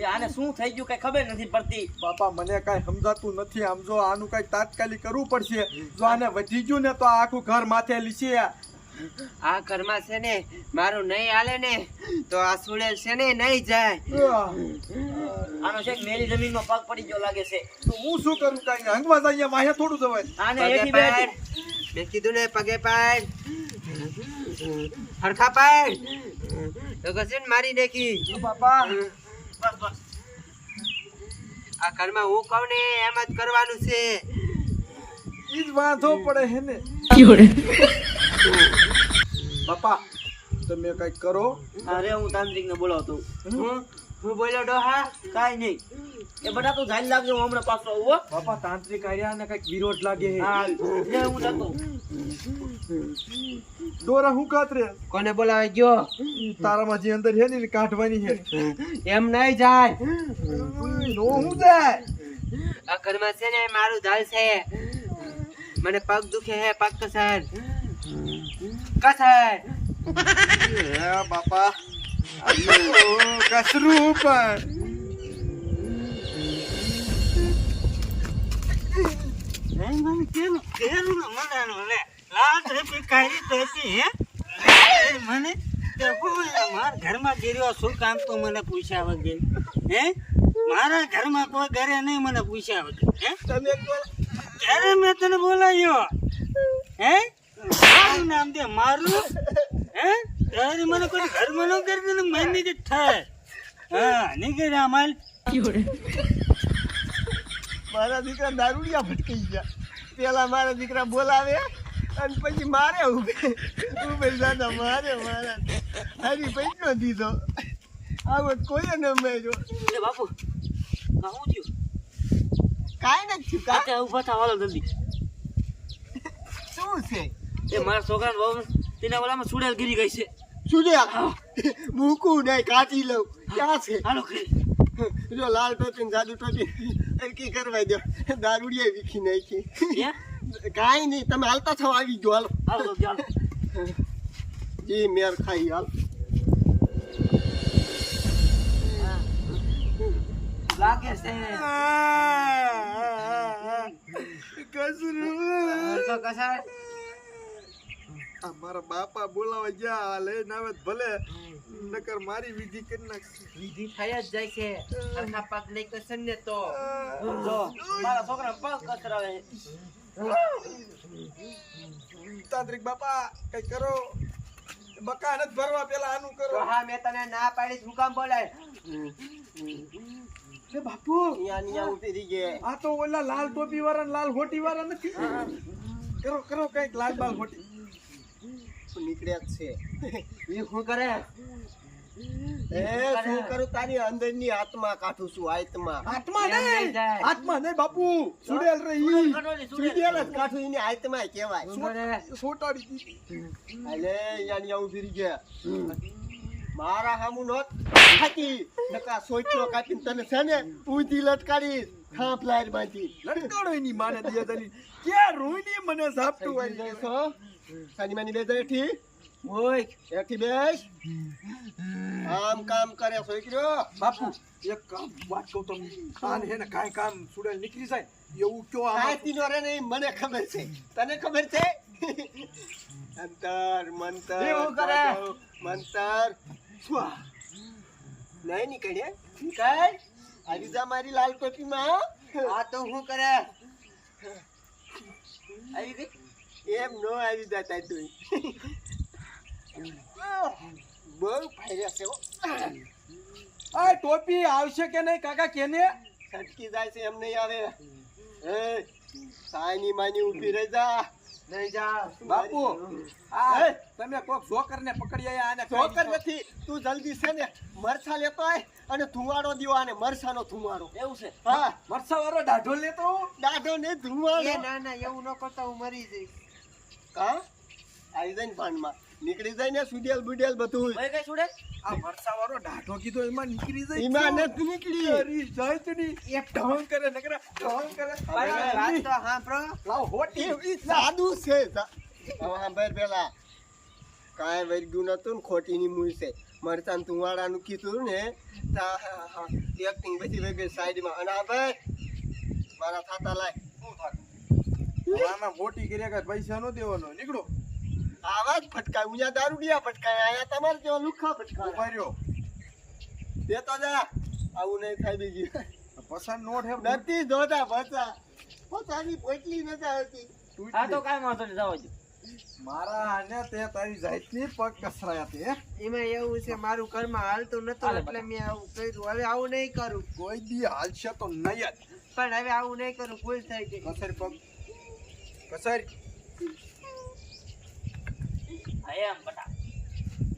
એ આને શું થઈ ગયું કઈ ખબર નથી પડતી. બાપા મને કાંઈ સમજાતું નથી. આમ જો આનું કાંઈ તાત્કાલિક કરવું પડશે. જો આને વધી ગયું ને તો આ આખું ઘર માથે લીશે. આ ઘરમાં છે ને મારું નહીં હાલે ને તો આ સુડેલ છે ને નહીં જાય. આનો છે મેલી જમીનમાં પગ પડી ગયો લાગે છે. તો હું શું કરું કાંઈ? હંગવા જાય માહે થોડું જવાય. આને પગે પાડ. મેં કીધું ને પગે પાડ. હરખા પાડ. તો કશે મારી નાખી. બાપા આ ઘરમાં હું કહું ને એમ જ કરવાનું છે. ઈ જ વાંધો પડે હે ને. પપ્પા તમે કંઈક કરો. અરે હું તાંત્રિક ને બોલાવતો હું? હું બોલ્યો ડોહા કાઈ નહીં. એ બધા તો જાઈ લાગજો હું હમણાં પાછો આવું પપ્પા તાંત્રિક આર્યા ને કંઈક વિરોધ લાગે હે. હા હું જતો દોરા હું કાતરે કોને બોલાવે ગયો? તારામાં જે અંદર હે ને કાઢવાની હે એમ નહીં જાય. નો હું જાય? આ ઘરમાં છે ને મારું ધાલ છે. મને પગ દુખે હે પગ કસર. કસર. હે બાપા. કસરું પણ. મને કેમ કેરું ને મનાનો ત્રેપી કાઢી દેતી હે? મને મારા ઘરમાં ગીર્યો શું કામ તો મને પૂછ્યા વગર? હે? મારા ઘરમાં કોઈ ઘરે નહીં મને પૂછ્યા વગર હે? તમે ક્યારે મેં તને બોલાવ્યો. હે? મારું નામ દે મારું. હે? ત્યારે મને કોઈ ઘરમાં ન કરી દે મહિને જ થાય. હા નીકળ્યા માલ. મારા દીકરા દારૂડિયા ભટકી ગયા. પેલા મારા દીકરા બોલાવે અને પછી મારે ઉભે ઉભે દાદા મારે મારા. હરી પૈસો દીધો. આવો કોઈ ન મેજો જો બાપુ હું થયું? કાંઈ નથી કાંઈ ઊભા ઊભા થાવ જલ્દી. શું છે? એ મારા છોકરા બહુ તેના ઓલામાં સુડેલ ગીરી ગઈ છે. શું છે મૂકું નહીં કાચી લઉં. ક્યાં છે? હાલો જો લાલ ટોપી જાદુ ટોપી હરકી કરવા દો. દારૂડિયા વીખી નાખી. કાંઈ નહીં તમે હાલતા છો આવી ગયો હાલો. હાલો જી મેર ખાઈ હાલ. લાગે છે. કસરું. તો આ મારા બાપા બોલાવા ગયા લઈને આવે ભલે. નકર મારી વિધિ કરી નાખશે. વિધિ થઈ જ જાય છે. ને તો. જો મારા છોકરા પગ કસરાવે. તાંત્રિક બાપા કઈ કરો? બકા ભરવા પેલા આનું કરો. હા મેં તને ના પાડી શું કામ બોલાય એ બાપુ ઉતરી ગયા આ તો ઓલા લાલ ટોપી વાળા ને લાલ હોટી વાળા નથી. કરો કરો કંઈક લાલ બાલ હોટી. નીકળ્યા જ છે. એ શું કરે? એ શું કરું. તારી અંદરની આત્મા કાઢું છું આત્મા. આત્મા નહીં. આત્મા નહીં બાપુ. સુડેલ રે ઈ સુડેલ. જ કાઢું. એની આત્મા કહેવાય. સોટાડી અલે અહીંયા ને ફરી ગયા. મારા હામુ નોત ખાતી નકા સોચલો કાપીને તને છે ને ઊંધી લટકાડી હા ફ્લાયર બાંધી લટકાડો એની માને દિયા તારી કે રોઈની મને સાપટું વાળી વાળી છો સાની માની બે જાય એઠી ઓય એઠી બેસ. આમ કામ કરે છોકરો બાપુ એક કામ વાત કહું તમને. કાન હે ને કાંઈ કામ સુડેલ નીકળી જાય એવું કયો આમાં? કાંઈ રે નહીં મને ખબર છે. તને ખબર છે? અંતર મંતર એવું કરે? મંતર. સ્વા. નહીં નીકળે. નીકળ આવી જા મારી લાલ ટોપીમાં. આ તો હું કરે? આવી ગઈ એમ નો આવી જતા તું બહુ ફાયદા છે આ ટોપી આવશે કે નહીં કાકા કેને? છટકી જાય છે એમ નહીં આવે. એ સાયની માની ઊભી રહી જા. નહીં જા. બાપુ આ હે? તમે કોક જોકર ને પકડી આયા અને ચોકર નથી તું જલ્દી છે ને મરસા લેતો આય અને ધુવાડો દીવો અને મરસાનો ધુવાડો. એવું છે? હા. મરસા વાળો દાઢો લેતો. દાઢો ને ધુવાડો. ના ના એવું ન કરતા હું મરી જઈશ. કા આવી જાય ને ભાનમાં નીકળી જાય ને સુડેલ બુડેલ બધું. ભાઈ કઈ સુડેલ? આ વરસાવાળો ઢાઢો કીધો એમાં નીકળી જાય એમાં નથી નીકળી. અરી જાય તો ની એક ઢોંગ કરે નકરા ઢોંગ કરે. ભાઈ વાત તો સાંભળો. લાવ હોટી. એ સાદું છે. હવે સાંભળ પેલા. કાય વર્ગ્યું નતું ને ખોટીની મૂળ છે. મરચાં તુવાડાનું કીધું ને તા એક્ટિંગ બધી વગર સાઈડમાં. અને આ ભાઈ મારા થાતા લાય. શું થાતું? મોટી કર્યા પૈસા નો દેવાનો. નીકળો. જ ફટકાય ઉયા દારૂડિયા ફટકાય આયા તમારે જેવા લુખા ફટકાય ઊભા રહ્યો. તો જા આવું નહીં થાય બીજી. પસંદ નોટ હે નથી જોતા બચા પોતાની પોટલી નથી આવતી. આ તો કાઈ વાંધો નહીં જવા મારા આને તે તારી જાતની પગ કસરાયા તે એમાં એવું છે મારું ઘરમાં હાલતું નતું એટલે મેં આવું કર્યું. હવે આવું નહીં કરું. કોઈ દી હાલશે તો નહીં જ. પણ હવે આવું નહીં કરું ભૂલ થઈ ગઈ. કસર પગ. કસર. એમ બટા.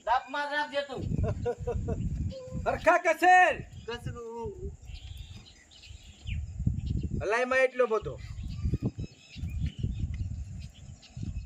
દાપમાં રાખજે તું. હરખા કસરું. ભલાઈમાં એટલો બધો.